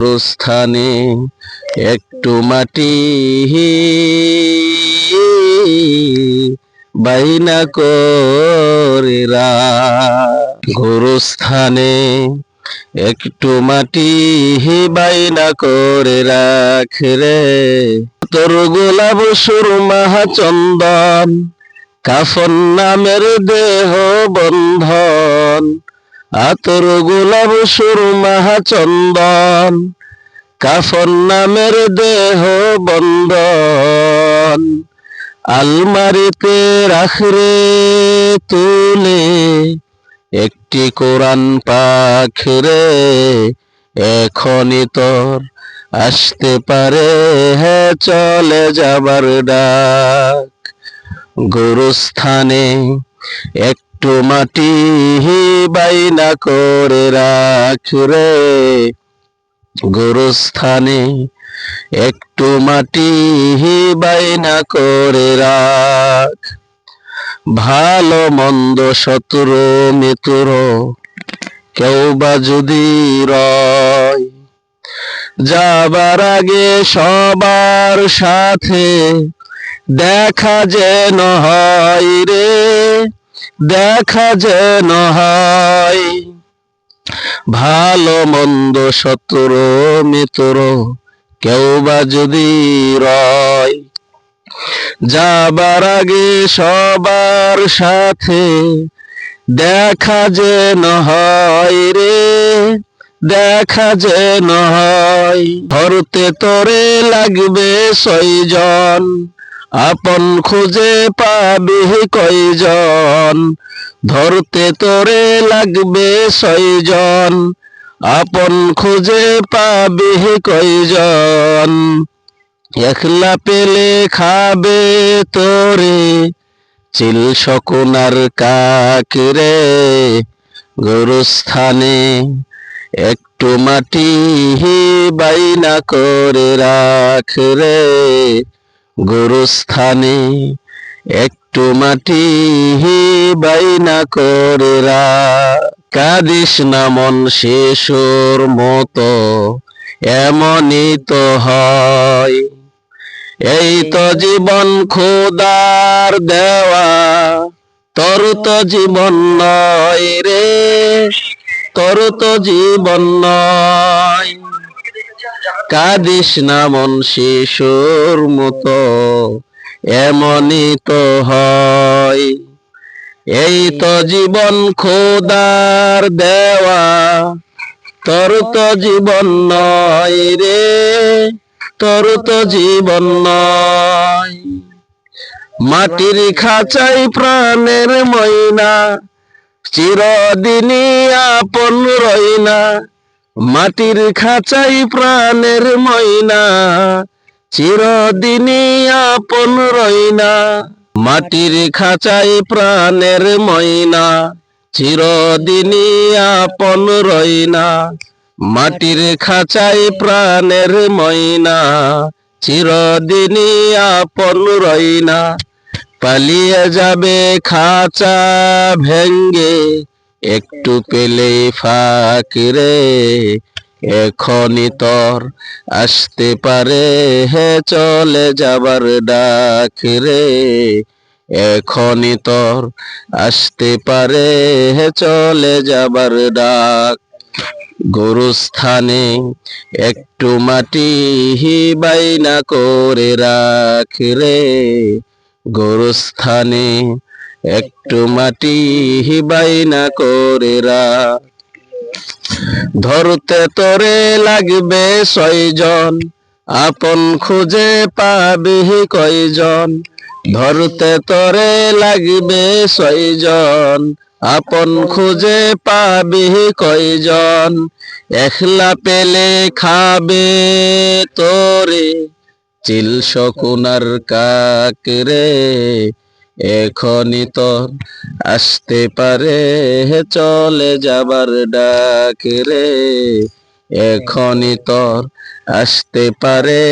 স্থানে একটু মাটি বাইনা করেরা গুরুস্থানে একটু মাটি বাইনা করে রাখরে তোর গোলাপ সুরমা চন্দন, কাফন নামের দেহ বন্ধন আতর গোলাপ সুরমা চন্দন, কাফন নামের দেহ বন্ধন। আলমারিতে রাখরে তুলে, একটি কোরআন পাখরে এখনই তোর আসতে পারে হ্যাঁ চলে যাবার ডাক। গুরুস্থানে একটু মাটি বাইনা করে রাখ রে। গুরুস্থানে একটু মাটি বাইনা করে রাখ। ভালো মন্দ শত্রু মিত্র কেউ বা যদি রয়। যাবার আগে সবার সাথে দেখা যেন হয় রে। দেখা যেন হয়। ভালো, মন্দ, শত্রু, মিত্র, কেউ বা যদি রয়। যাবার আগে সবার সাথে দেখা যেন হয় রে, দেখা যেন হয়। ধরতে তোরে লাগবে ছয়জন আপন খুঁজে পাবি কয়জন? ধরতে তোরে লাগবে ছয়জন। আপন খুঁজে পাবি কয়জন? একলা পেলে খাবে তোরে। চিল শকুনার কাকিরে গরুস্থানে একটু মাটি বাইনা করে রাখ রে। গরুস্থানে একটু মাটি বাইনা করে কাদিস না মন শিশুর মতো, এমনই তো হয়। এই তো জীবন খোদার দেওয়া, তোর তো জীবন নয় রে, তোর তো জীবন নয়। কাদিস না মন শিশুর মতো, এমনই তো হয়। এই তো জীবন খোদার দেওয়া, তোর তো জীবন নয় রে, তোর তো জীবন নয়। মাটির খাঁচাই প্রাণের ময়না, চিরদিনই আপন রইনা। মাটির খাঁচাই প্রাণের ময়না, চিরদিনই আপন রইনা। মাটির খাঁচাই প্রাণের ময়না, চিরদিনই আপন রইনা। মাটির খাঁচাই প্রাণের ময়না, চিরদিনই আপন রইনা। পালিয়ে যাবে খাঁচা ভেঙ্গে একটু পেলে ফাঁকিরে এখনই তোর আসতে পারে। হে, চলে যাবার ডাক রে, এখনই তোর আসতে পারে। হে, চলে যাবার ডাক গরুস্থানে একটু মাটি বাইনা করে রাখ রে। গরুস্থানে একটু মাটি বাইনা করে রাখ ধরতে তোরে লাগবে ছয়জন, আপন খুঁজে পাবি কয়জন। ধরতে তোরে লাগবে ছয়জন, আপন খুঁজে পাবি কয়জন। একলা পেলে খাবে তোরে, চিল শকুনার কাকরে এখনই তোর আসতে পারে, চলে যাবার ডাক রে। এখনই তোর আসতে পারে,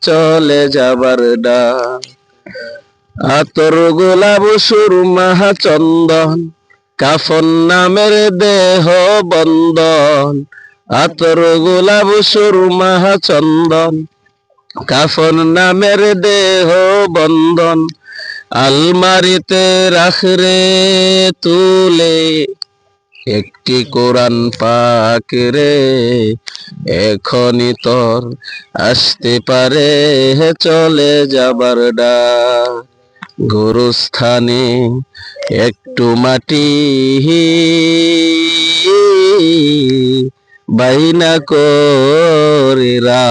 চলে যাবার ডাক। আতর গোলাপ সুরমা চন্দন, কাফন নামের দেহ বন্দন আতর গোলাপ সুরমা চন্দন, কাফন নামের দেহ বন্ধন। আলমারিতে রাখরে তুলে, একটি কোরআন পাক রে, এখনই তোর আসতে পারে, চলে যাবার ডাক। গুরুস্থানে একটু মাটি বাইনা করে রা